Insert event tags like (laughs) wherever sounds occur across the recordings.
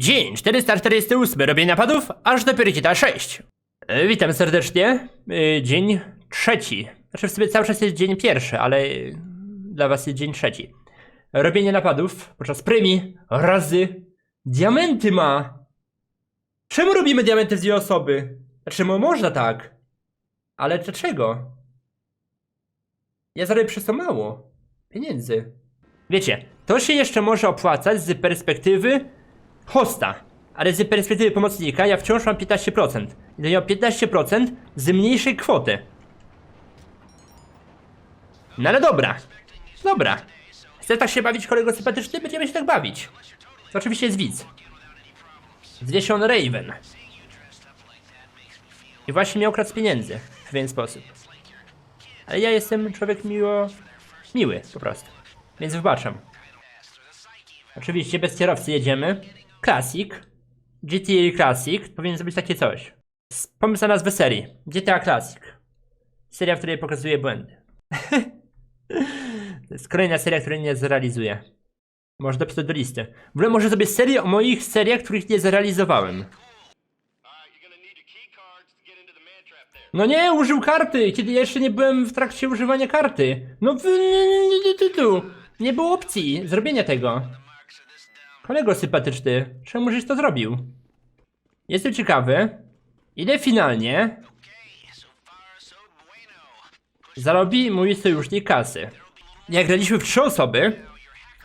Dzień 448 robienia napadów, aż do prioryteta 6. E, Witam serdecznie. E, Dzień trzeci. Znaczy w sobie cały czas jest dzień pierwszy, ale dla was jest dzień trzeci. Robienie napadów podczas premii razy diamenty ma. Czemu robimy diamenty z dwie osoby? Czemu można tak? Ale dlaczego? Ja zarobię przez to mało pieniędzy. Wiecie, to się jeszcze może opłacać z perspektywy hosta, ale z perspektywy pomocnika ja wciąż mam 15%. I to ja mam 15% z mniejszej kwoty. No ale dobra, dobra. Chcesz tak się bawić kolego sympatyczny? Będziemy się tak bawić. To oczywiście jest widz. Zwie się on Raven. I właśnie mnie okradł z pieniędzy w pewien sposób. Ale ja jestem człowiek miło... miły po prostu. Więc wybaczam. Oczywiście bez kierowcy jedziemy. Classic. GTA Classic. Powinien zrobić takie coś. Pomysł na nazwę serii. GTA Classic. Seria, w której pokazuje błędy. to jest kolejna seria, której nie zrealizuję. Może dopisać do listy. W ogóle może zrobię serię o moich seriach, których nie zrealizowałem. No nie, użył karty, kiedy jeszcze nie byłem w trakcie używania karty. No w... Nie było opcji zrobienia tego. Kolego sympatyczny, czemu żeś to zrobił? Jestem ciekawy, ile finalnie zarobi mój sojusznik kasy. Jak graliśmy w trzy osoby,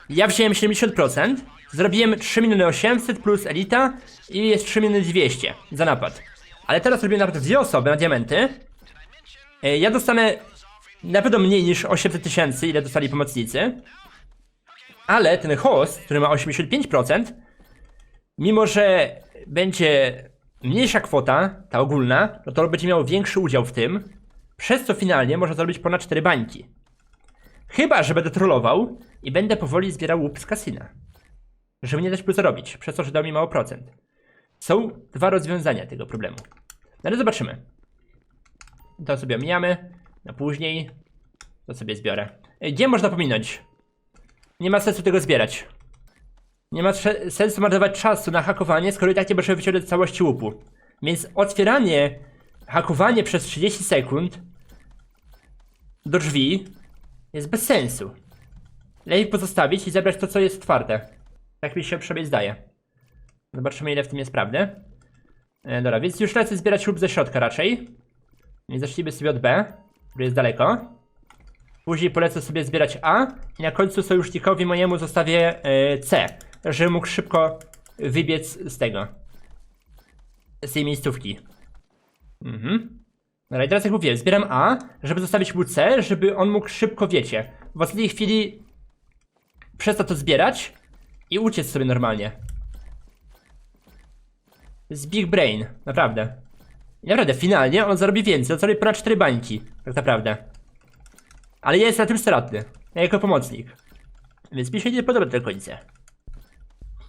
ja wziąłem 70%, zrobiłem 3 miliony 800 plus elita i jest 3 miliony 200 za napad. Ale teraz robię napad w dwie osoby na diamenty. E, Ja dostanę na pewno mniej niż 800 tysięcy, ile dostali pomocnicy. Ale ten host, który ma 85%, mimo że będzie mniejsza kwota, ta ogólna, no to będzie miał większy udział w tym, przez co finalnie może zrobić ponad 4 bańki. Chyba, że będę trollował i będę powoli zbierał łup z kasyna. Żeby nie dać plus zarobić, przez to, że dał mi mało procent. Są dwa rozwiązania tego problemu. No ale zobaczymy. To sobie omijamy, na później to sobie zbiorę. Gdzie można pominąć? Nie ma sensu tego zbierać. Nie ma sensu marnować czasu na hakowanie, skoro i tak nie możemy wyciągnąć całości łupu. Więc otwieranie, hakowanie przez 30 sekund do drzwi jest bez sensu. Lepiej pozostawić i zebrać to, co jest twarde. Tak mi się przynajmniej zdaje. Zobaczymy, ile w tym jest prawdy. E, dobra, więc już lecę zbierać lub ze środka raczej. Więc zacznijmy sobie od B, który jest daleko. Później polecę sobie zbierać A i na końcu sojusznikowi mojemu zostawię e, C, żeby mógł szybko wybiec z tego. Z tej miejscówki. Mhm. Dobra, i teraz jak mówiłem, zbieram A, żeby zostawić mu C, żeby on mógł szybko, wiecie, w ostatniej chwili przestać to zbierać i uciec sobie normalnie. Jest Big Brain, naprawdę. I naprawdę, finalnie on zarobi więcej, on zarobi ponad 4 bańki, tak naprawdę. Ale ja jestem na tym stratny, ja jako pomocnik. Więc mi się nie podoba do końca.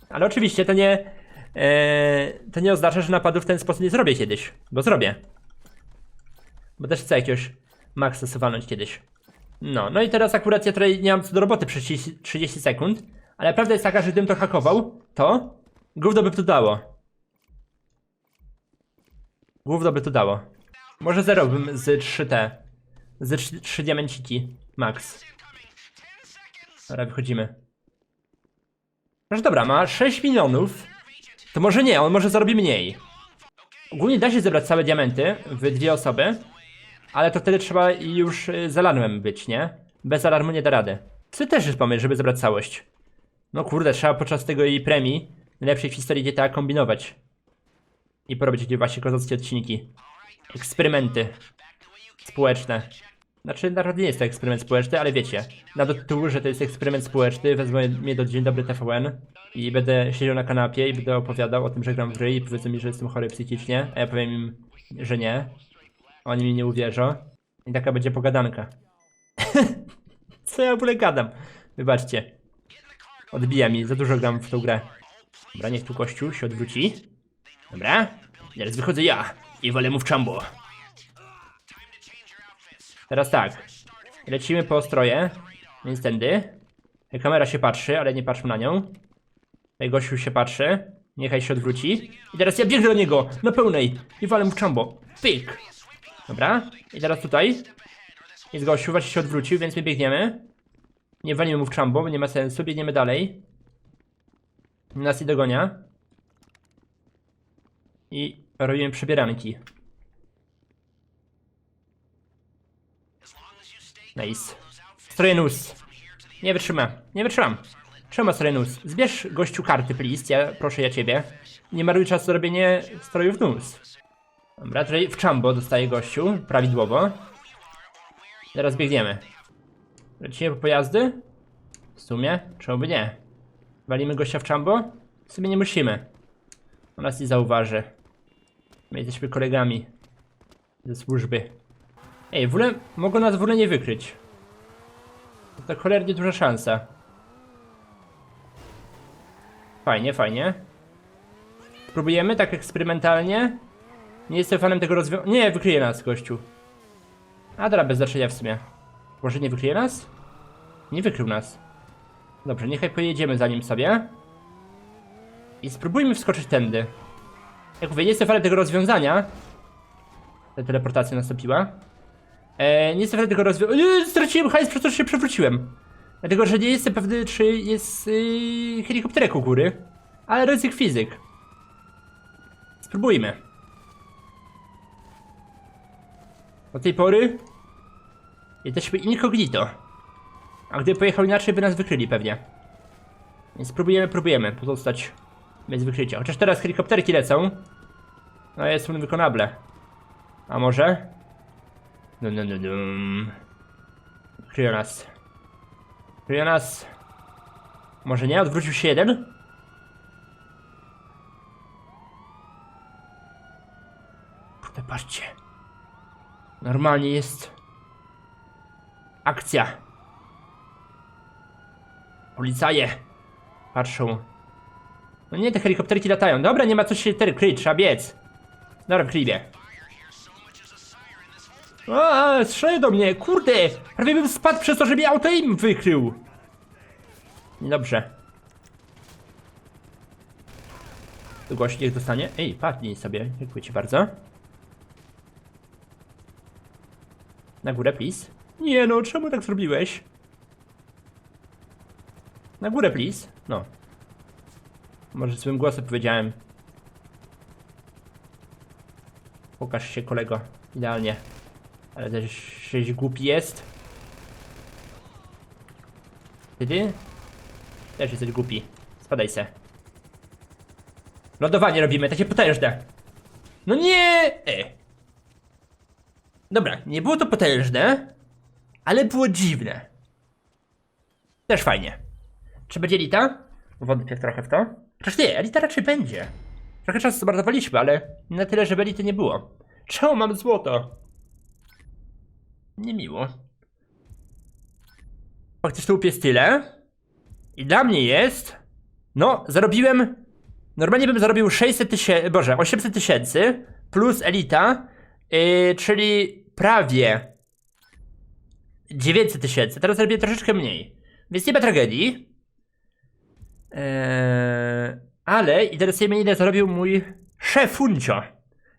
Ale oczywiście to nie... E, to nie oznacza, że napadu w ten sposób nie zrobię kiedyś, bo zrobię. Bo też chcę jakiegoś maksa walnąć kiedyś. No, no i teraz akurat ja tutaj nie mam co do roboty przez 30, 30 sekund, ale prawda jest taka, że gdybym to hakował, to gówno by to dało. Gówno by to dało. Może zero bym z 3T. Z 3, 3 diamenciki. Max. Dobra, wychodzimy. Proszę dobra, ma 6 milionów. To może nie, on może zarobi mniej. Ogólnie da się zebrać całe diamenty w dwie osoby, ale to wtedy trzeba już y, z alarmem być, nie? Bez alarmu nie da rady. To też jest pomysł, żeby zebrać całość. No kurde, trzeba podczas tego jej premii, najlepszej w historii GTA, kombinować. I porobić jakieś właśnie kozackie odcinki. Eksperymenty. Społeczne. Znaczy, naprawdę nie jest to eksperyment społeczny, ale wiecie. Na tytułu, że to jest eksperyment społeczny, wezmę mnie do Dzień Dobry TVN i będę siedział na kanapie i będę opowiadał o tym, że gram w gry i powiedzą mi, że jestem chory psychicznie, a ja powiem im, że nie. Oni mi nie uwierzą. I taka będzie pogadanka. (laughs) Co ja w ogóle gadam? Wybaczcie. Odbija mi, za dużo gram w tą grę. Dobra, niech tu kościół się odwróci. Dobra. Teraz wychodzę ja i wolę mu w czambo. Teraz tak. Lecimy po ostroje. Więc tędy. Kamera się patrzy, ale nie patrzmy na nią. Tutaj gościu się patrzy. Niechaj się odwróci. I teraz ja biegnę do niego, na pełnej. I walę mu w czambo. Pyk. Dobra. I teraz tutaj. Jest gościu, właśnie się odwrócił, więc my biegniemy. Nie walimy mu w czambo, bo nie ma sensu. Biegniemy dalej. Nas i dogonia. I robimy przebieranki. Nice. Strojenus. Nie wytrzyma. Nie wytrzymam. Czemu Strojenus? Zbierz gościu karty, please. Ja, proszę ja ciebie. Nie maruj czasu robienie strojów nus. Dobra, tutaj w czambo dostaje gościu. Prawidłowo. Teraz biegniemy. Lecimy po pojazdy? W sumie? Czemu by nie? Walimy gościa w czambo? W sumie nie musimy. On nas nie zauważy. My jesteśmy kolegami. Ze służby. Ej, w ogóle mogą nas w ogóle nie wykryć. To cholernie duża szansa. Fajnie, fajnie. Spróbujemy tak eksperymentalnie. Nie jestem fanem tego rozwiązania. Nie, wykryje nas gościu. A dobra, bez znaczenia w sumie. Może nie wykryje nas? Nie wykrył nas. Dobrze, niechaj pojedziemy za nim sobie. I spróbujmy wskoczyć tędy. Jak mówię, nie jestem fanem tego rozwiązania. Ta teleportacja nastąpiła. E, nie jestem fanem tego rozwiązania. Straciłem hajs przez to, się przewróciłem. Dlatego, że nie jestem pewny, czy jest yy, helikopterek u góry. Ale ryzyk fizyk. Spróbujmy. Do tej pory jesteśmy incognito. A gdyby pojechał inaczej, by nas wykryli pewnie. Więc próbujemy, próbujemy pozostać bez wykrycia. Chociaż teraz helikopterki lecą. No jest wykonable. A może? Dum, dum, dum, dum. Kryją nas. Może nie? Odwrócił się jeden? Kurde, patrzcie. Normalnie jest akcja. Policaje patrzą. No nie, te helikopterki latają. Dobra, nie ma co się ter kryć, trzeba biec. Dobra. A, strzelają do mnie, kurde! Prawie bym spadł przez to, że mnie auto im wykrył. Niedobrze. Tu gość niech dostanie. Ej, padnij sobie, dziękuję ci bardzo. Na górę, please. Nie no, czemu tak zrobiłeś? Na górę, please. No. Może swym głosem powiedziałem. Pokaż się, kolego. Idealnie. Ale też się głupi jest. Ty? Też jesteś głupi. Spadaj se. Lądowanie robimy, takie potężne. No nie! E. Dobra, nie było to potężne, ale było dziwne. Też fajnie. Czy będzie Elita? Wątpię trochę w to. Chociaż nie, Elita raczej będzie. Trochę czasu zmarnowaliśmy, ale na tyle, żeby Elity nie było. Czemu mam złoto? Niemiło. Chociaż tu łup jest tyle. I dla mnie jest... No, zarobiłem... Normalnie bym zarobił 600 tysięcy... Boże, 800 tysięcy plus Elita, yy, czyli prawie 900 tysięcy. Teraz zarobię troszeczkę mniej. Więc nie ma tragedii. Eee, ale interesuje mnie ile zarobił mój szefuncio.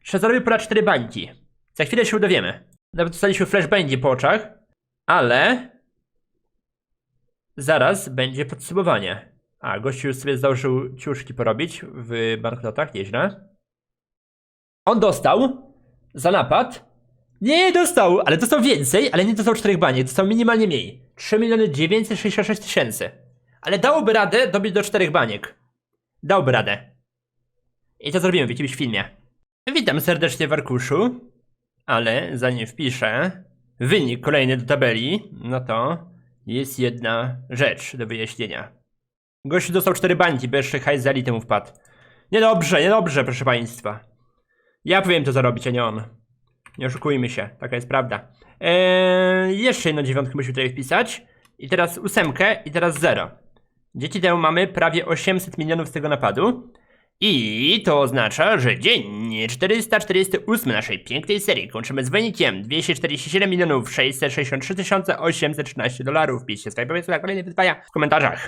Że zarobił ponad 4 bańki. Za chwilę się dowiemy. Nawet dostaliśmy flashbangi po oczach. Ale... Zaraz będzie podsumowanie. A, gościu już sobie zdążył ciuszki porobić w banknotach, nieźle. On dostał za napad. Nie, dostał, ale dostał więcej, ale nie dostał 4 baniek, dostał minimalnie mniej. 3 miliony 966 tysięcy. Ale dałoby radę dobić do 4 baniek. Dałby radę. I to zrobimy w jakimś filmie. Witam serdecznie w arkuszu. Ale zanim wpiszę wynik kolejny do tabeli, no to jest jedna rzecz do wyjaśnienia. Gościu dostał 4 bańki, bo jeszcze hajs za elitę wpadł. Niedobrze, niedobrze, proszę państwa. Ja powinien to zarobić, a nie on. Nie oszukujmy się, taka jest prawda. Eee, jeszcze jedną dziewiątkę musimy tutaj wpisać. I teraz ósemkę, i teraz zero. Dzięki temu mamy prawie 800 milionów z tego napadu. I to oznacza, że dzień 448 naszej pięknej serii kończymy z wynikiem 247 milionów 663 813 dolarów. Piszcie swoje pomysły na kolejne wyzwania w komentarzach.